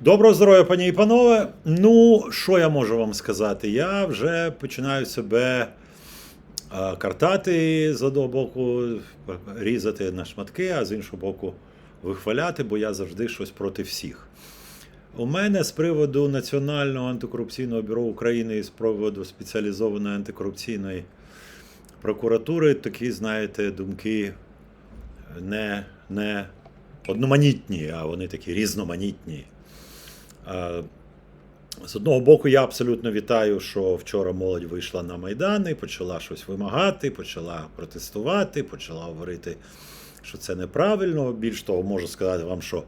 Доброго здоров'я, пані і панове. Ну, що я можу вам сказати? Я вже починаю себе картати з одного боку, різати на шматки, а з іншого боку, вихваляти, бо я завжди щось проти всіх. У мене з приводу Національного антикорупційного бюро України і з приводу спеціалізованої антикорупційної прокуратури такі, знаєте, думки не, не одноманітні, а вони такі різноманітні. Е, З одного боку, я абсолютно вітаю, що вчора молодь вийшла на Майдан і почала щось вимагати, почала протестувати, почала говорити, що це неправильно. Більш того, можу сказати вам, що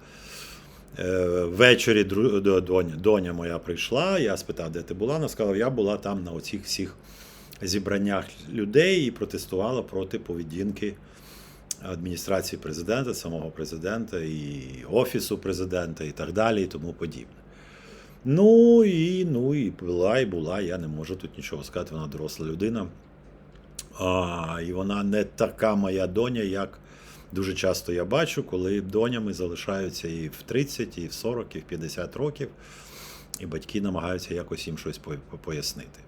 е, ввечері доня, доня моя прийшла, я спитав, де ти була. Вона сказала, я була там на оцих всіх зібраннях людей і протестувала проти поведінки адміністрації президента, самого президента і офісу президента, і так далі, і тому подібне. Ну і ну і була, і була. Я не можу тут нічого сказати. Вона доросла людина. А, і вона не така моя доня, як дуже часто я бачу, коли донями залишаються і в 30, і в 40, і в 50 років, і батьки намагаються якось їм щось по- по- пояснити.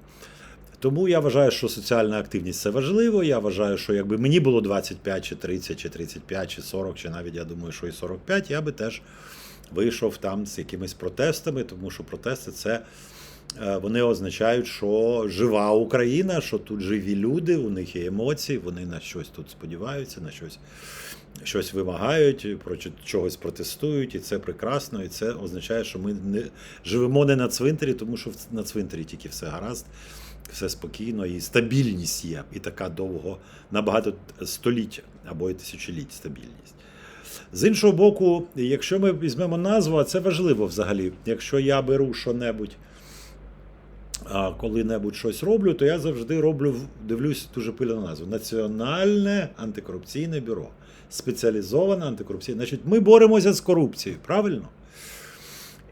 Тому я вважаю, що соціальна активність це важливо. Я вважаю, що якби мені було 25, чи 30, чи 35, чи 40, чи навіть я думаю, що і 45, я би теж вийшов там з якимись протестами, тому що протести це е, вони означають, що жива Україна, що тут живі люди, у них є емоції, вони на щось тут сподіваються, на щось. Щось вимагають, про чогось протестують, і це прекрасно. І це означає, що ми не живемо не на цвинтарі, тому що на цвинтарі тільки все гаразд, все спокійно і стабільність є, і така довго на багато століть або й тисячоліть стабільність. З іншого боку, якщо ми візьмемо назву, а це важливо взагалі. Якщо я беру що-небудь, а, коли-небудь щось роблю, то я завжди роблю, дивлюсь дуже пильно на назву. Національне антикорупційне бюро. Спеціалізоване антикорупційне. Значить, ми боремося з корупцією, правильно?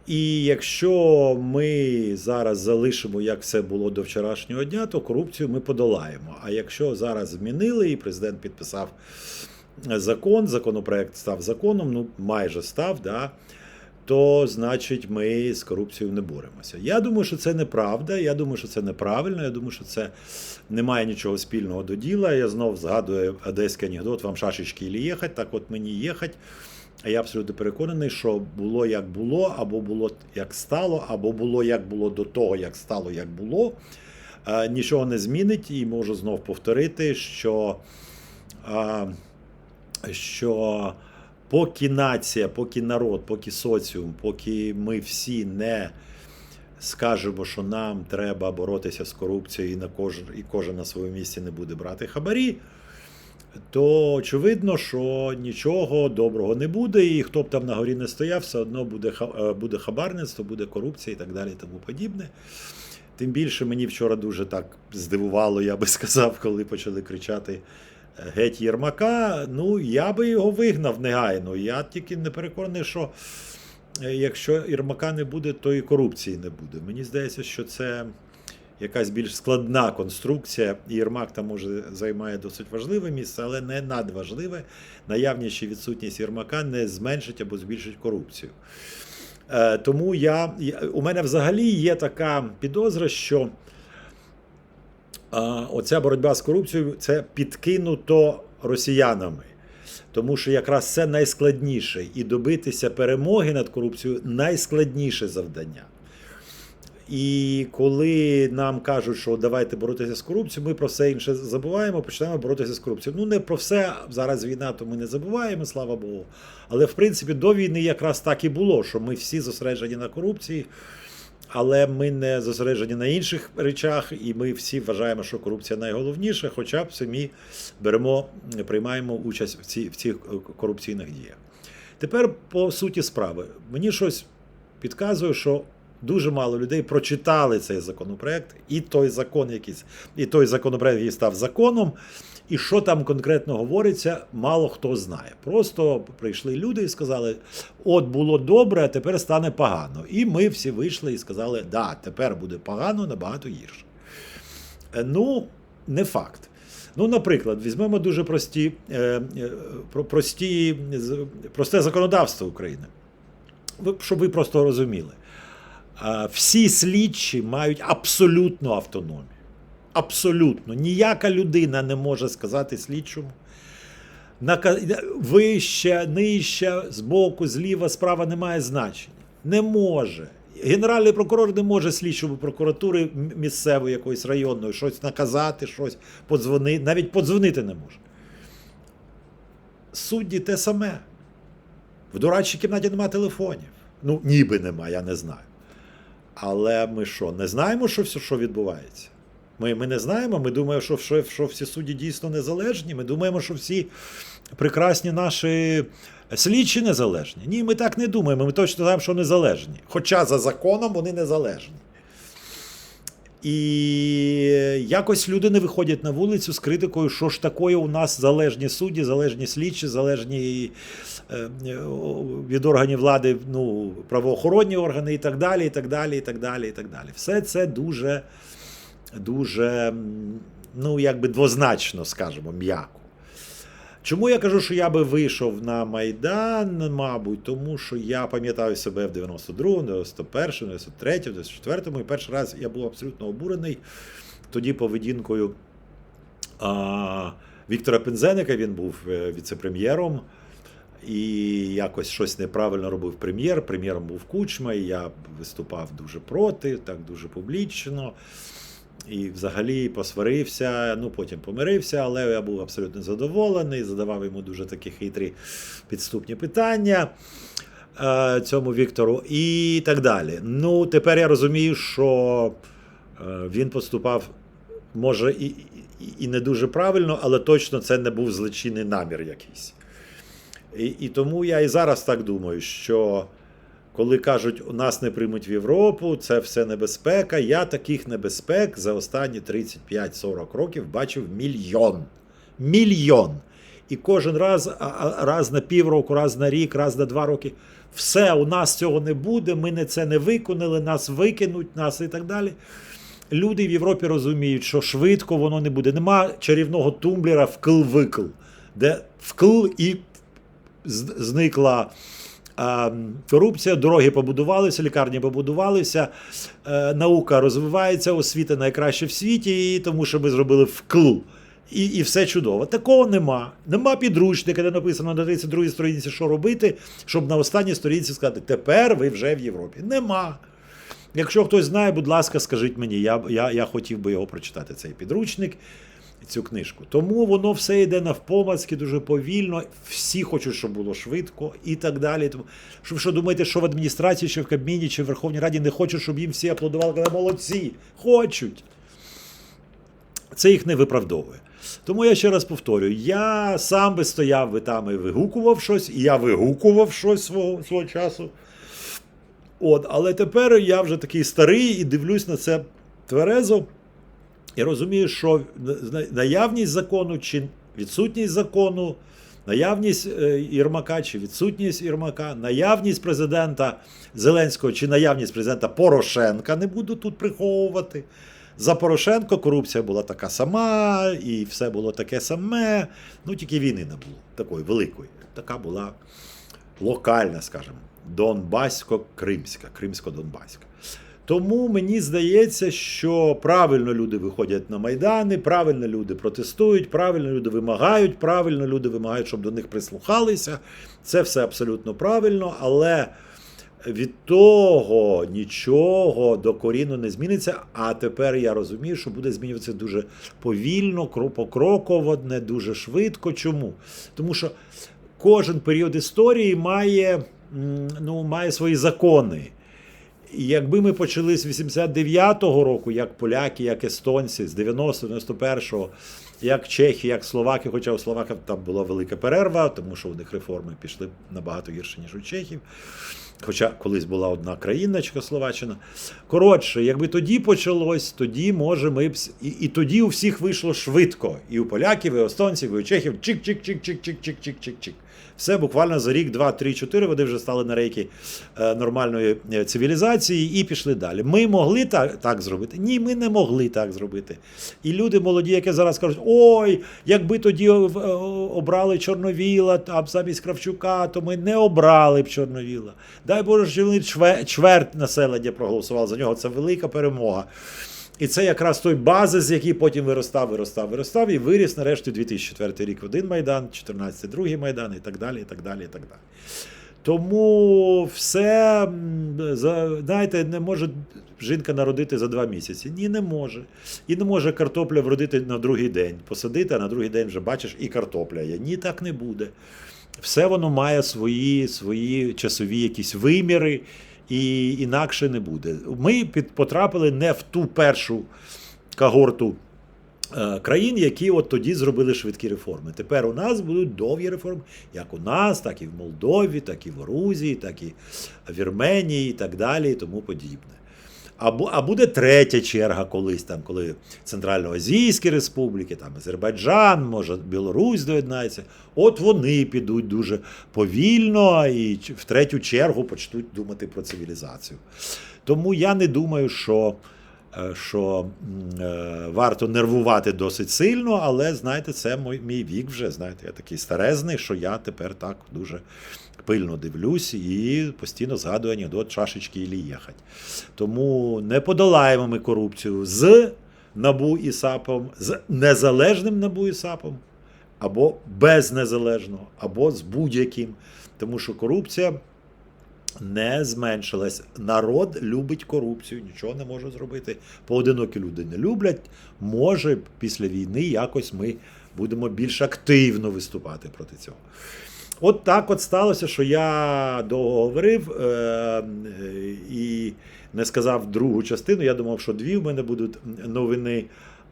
І якщо ми зараз залишимо, як все було до вчорашнього дня, то корупцію ми подолаємо. А якщо зараз змінили і президент підписав закон, законопроект став законом, ну майже став, да, то значить ми з корупцією не боремося. Я думаю, що це неправда. Я думаю, що це неправильно. Я думаю, що це не має нічого спільного до діла. Я знов згадую одеський анекдот, вам шашечки і їхать, так от мені їхать. А я абсолютно переконаний, що було як було, або було як стало, або було як було до того, як стало, як було. Е, Нічого не змінить, і можу знов повторити, що, е, що поки нація, поки народ, поки соціум, поки ми всі не скажемо, що нам треба боротися з корупцією, і на кожен, і кожен на своєму місці не буде брати хабарі то очевидно, що нічого доброго не буде, і хто б там на горі не стояв, все одно буде, е, буде хабарництво, буде корупція і так далі, і тому подібне. Тим більше мені вчора дуже так здивувало, я би сказав, коли почали кричати геть Єрмака. Ну, я би його вигнав негайно. Я тільки не переконаний, що е, якщо Єрмака не буде, то і корупції не буде. Мені здається, що це якась більш складна конструкція. Єрмак там може займає досить важливе місце, але не надважливе. Наявність чи відсутність Єрмака не зменшить або збільшить корупцію. Е, Тому я, у мене взагалі є така підозра, що оця боротьба з корупцією це підкинуто росіянами. Тому що якраз це найскладніше. І добитися перемоги над корупцією найскладніше завдання. І коли нам кажуть, що давайте боротися з корупцією, ми про все інше забуваємо, починаємо боротися з корупцією. Ну не про все зараз війна, то ми не забуваємо, слава Богу. Але в принципі до війни якраз так і було, що ми всі зосереджені на корупції, але ми не зосереджені на інших речах, і ми всі вважаємо, що корупція найголовніша, хоча б самі беремо, приймаємо участь в, ці, в цих корупційних діях. Тепер по суті справи. Мені щось підказує, що дуже мало людей прочитали цей законопроект, і той закон, якийсь, і той законопроект, який став законом. І що там конкретно говориться, мало хто знає. Просто прийшли люди і сказали: от було добре, а тепер стане погано. І ми всі вийшли і сказали, да, тепер буде погано, набагато гірше. Е, Ну, не факт. Ну, наприклад, візьмемо дуже прості, е, е, про- прості, просте законодавство України. щоб ви просто розуміли. Всі слідчі мають абсолютну автономію. Абсолютно. Ніяка людина не може сказати слідчому. Вище, нижче, збоку, зліва, справа не має значення. Не може. Генеральний прокурор не може слідчому прокуратури місцевої якоїсь районної щось наказати, щось подзвонити, навіть подзвонити не може. Судді те саме. В дорадчій кімнаті немає телефонів. Ну, ніби нема, я не знаю. Але ми що, не знаємо, що все, що відбувається? Ми, ми не знаємо, ми думаємо, що, що, що всі судді дійсно незалежні. Ми думаємо, що всі прекрасні наші слідчі незалежні. Ні, ми так не думаємо. Ми точно знаємо, що незалежні. Хоча за законом вони незалежні. І якось люди не виходять на вулицю з критикою, що ж такое у нас залежні судді, залежні слідчі, залежні е, е, від органів влади, ну, правоохоронні органи і так далі, і так далі, і так далі, і так далі. Все це дуже, дуже, ну, якби двозначно, скажімо, м'яко. Чому я кажу, що я би вийшов на Майдан, мабуть, тому що я пам'ятаю себе в 92-му, 91-му, 93-му, 94-му, і перший раз я був абсолютно обурений тоді поведінкою а, Віктора Пензеника, він був е, віце-прем'єром. І якось щось неправильно робив прем'єр. Прем'єром був Кучма, і я виступав дуже проти, так дуже публічно. І взагалі посварився, ну потім помирився, але я був абсолютно задоволений, задавав йому дуже такі хитрі підступні питання е, цьому Віктору і так далі. Ну, тепер я розумію, що е, він поступав, може, і, і, не дуже правильно, але точно це не був злочинний намір якийсь. І, і тому я і зараз так думаю, що коли кажуть, у нас не приймуть в Європу, це все небезпека. Я таких небезпек за останні 35-40 років бачив мільйон. Мільйон. І кожен раз, раз на півроку, раз на рік, раз на два роки. Все, у нас цього не буде, ми не це не виконали, нас викинуть, нас і так далі. Люди в Європі розуміють, що швидко воно не буде. Нема чарівного тумблера вкл-викл, де вкл і зникла корупція, дороги побудувалися, лікарні побудувалися, е, наука розвивається, освіта найкраща в світі, і тому що ми зробили вкл. І, і все чудово. Такого нема. Нема підручника, де написано на 32-й сторінці, що робити, щоб на останній сторінці сказати, тепер ви вже в Європі. Нема. Якщо хтось знає, будь ласка, скажіть мені, я, я, я хотів би його прочитати, цей підручник, цю книжку. Тому воно все йде навпомацьки, дуже повільно. Всі хочуть, щоб було швидко і так далі. Тому що ви що думаєте, що в адміністрації, чи в Кабміні, чи в Верховній Раді не хочуть, щоб їм всі аплодували, коли молодці. Хочуть. Це їх не виправдовує. Тому я ще раз повторюю: я сам би стояв би там і вигукував щось, і я вигукував щось свого, свого часу. От, але тепер я вже такий старий і дивлюсь на це тверезо. І розумію, що наявність закону чи відсутність закону, наявність е, Єрмака чи відсутність Єрмака, наявність президента Зеленського чи наявність президента Порошенка не буду тут приховувати. За Порошенко корупція була така сама, і все було таке саме. Ну тільки війни не було такої великої. Така була локальна, скажімо, Донбасько-Кримська, Кримсько-Донбаська. Тому мені здається, що правильно люди виходять на майдани, правильно люди протестують, правильно люди вимагають, правильно люди вимагають, щоб до них прислухалися. Це все абсолютно правильно, але від того нічого докорінно не зміниться. А тепер я розумію, що буде змінюватися дуже повільно, кро- покроково, не дуже швидко. Чому? Тому що кожен період історії має, ну, має свої закони. Якби ми почали з 89-го року, як поляки, як естонці, з 90-91-го, як чехи, як словаки, хоча у словаків там була велика перерва, тому що у них реформи пішли набагато гірше, ніж у чехів. Хоча колись була одна країна, Чехословаччина. Коротше, якби тоді почалось, тоді може ми б і, і тоді у всіх вийшло швидко. І у поляків, і у естонців, і у чехів чик-чик-чик-чик-чик-чик-чик-чик-чик. Все буквально за рік, два, три, чотири вони вже стали на рейки е, нормальної е, цивілізації і пішли далі. Ми могли так, так зробити? Ні, ми не могли так зробити. І люди молоді, які зараз кажуть, ой, якби тоді обрали Чорновіла там замість Кравчука, то ми не обрали б Чорновіла. Дай Боже, що чверть населення проголосувало за нього. Це велика перемога. І це якраз той базис, який потім виростав, виростав, виростав, і виріс нарешті 2004 рік один Майдан, 14 другий Майдан і так далі, і так далі, і так далі. Тому все, знаєте, не може жінка народити за два місяці. Ні, не може. І не може картопля вродити на другий день. Посадити, а на другий день вже бачиш, і картопля є. Ні, так не буде. Все воно має свої, свої часові якісь виміри, і інакше не буде. Ми під, потрапили не в ту першу когорту е, країн, які от тоді зробили швидкі реформи. Тепер у нас будуть довгі реформи, як у нас, так і в Молдові, так і в Грузії, так і в Вірменії, і так далі, і тому подібне. А, буде третя черга колись, там, коли Центральноазійські республіки, там Азербайджан, може Білорусь доєднається. От вони підуть дуже повільно і в третю чергу почнуть думати про цивілізацію. Тому я не думаю, що, що е, варто нервувати досить сильно, але знаєте, це мій, мій вік вже. Знаєте, я такий старезний, що я тепер так дуже пильно дивлюсь і постійно згадую анекдот чашечки і їхать. Тому не подолаємо ми корупцію з НАБУ і САПом, з незалежним НАБУ і САПом, або без незалежного, або з будь-яким. Тому що корупція не зменшилась. Народ любить корупцію, нічого не може зробити. Поодинокі люди не люблять. Може, після війни якось ми будемо більш активно виступати проти цього. От так от сталося, що я довго говорив е, і не сказав другу частину. Я думав, що дві в мене будуть новини.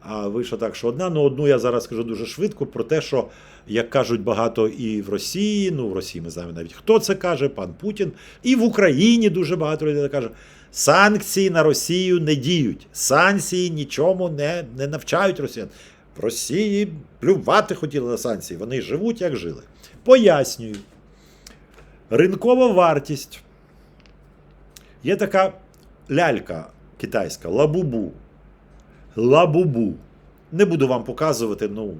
А вийшло так, що одна. Ну одну я зараз скажу дуже швидко про те, що як кажуть багато і в Росії, ну в Росії ми знаємо навіть хто це каже, пан Путін, і в Україні дуже багато людей каже. Санкції на Росію не діють. Санкції нічому не, не навчають росіян. В Росії плювати хотіли на санкції. Вони живуть, як жили. Пояснюю. Ринкова вартість. Є така лялька китайська, лабубу. Лабубу. Не буду вам показувати, ну,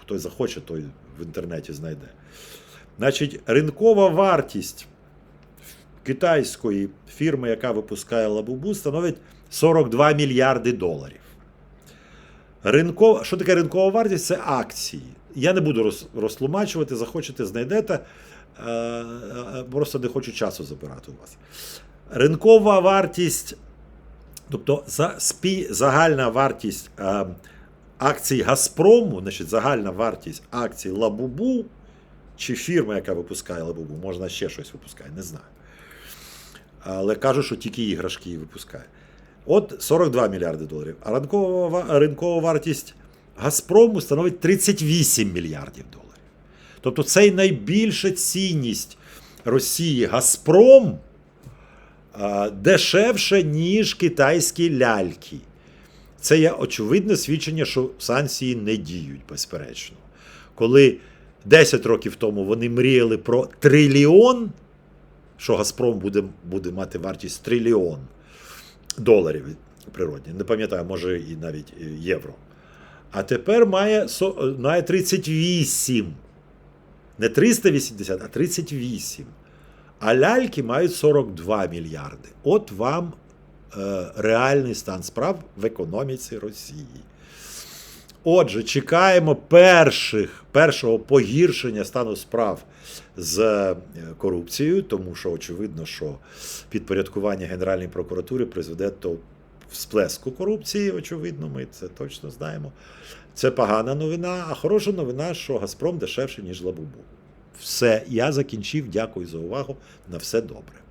хто захоче, той в інтернеті знайде. Значить, ринкова вартість китайської фірми, яка випускає лабубу, становить 42 мільярди доларів. Ринкова, що таке ринкова вартість? Це акції. Я не буду роз, розтлумачувати, захочете, знайдете. Е, е, просто не хочу часу забирати у вас. Ринкова вартість, тобто за, спі, загальна вартість е, акцій Газпрому, значить, загальна вартість акцій Лабубу, чи фірма, яка випускає Лабубу, можна ще щось випускає, не знаю. Але кажу, що тільки іграшки її випускає. От 42 мільярди доларів. А ринкова, ринкова вартість Газпрому становить 38 мільярдів доларів. Тобто це найбільша цінність Росії Газпром дешевше, ніж китайські ляльки. Це є очевидне свідчення, що санкції не діють, безперечно. Коли 10 років тому вони мріяли про трильйон, що Газпром буде, буде мати вартість трильйон доларів природні. Не пам'ятаю, може і навіть е, євро. А тепер має, має 38. Не 380, а 38. А ляльки мають 42 мільярди. От вам е, реальний стан справ в економіці Росії. Отже, чекаємо перших, першого погіршення стану справ з е, корупцією, тому що очевидно, що підпорядкування Генеральної прокуратури призведе до всплеску корупції, очевидно, ми це точно знаємо. Це погана новина, а хороша новина, що Газпром дешевше, ніж Лабубу. Все, я закінчив. Дякую за увагу. На все добре.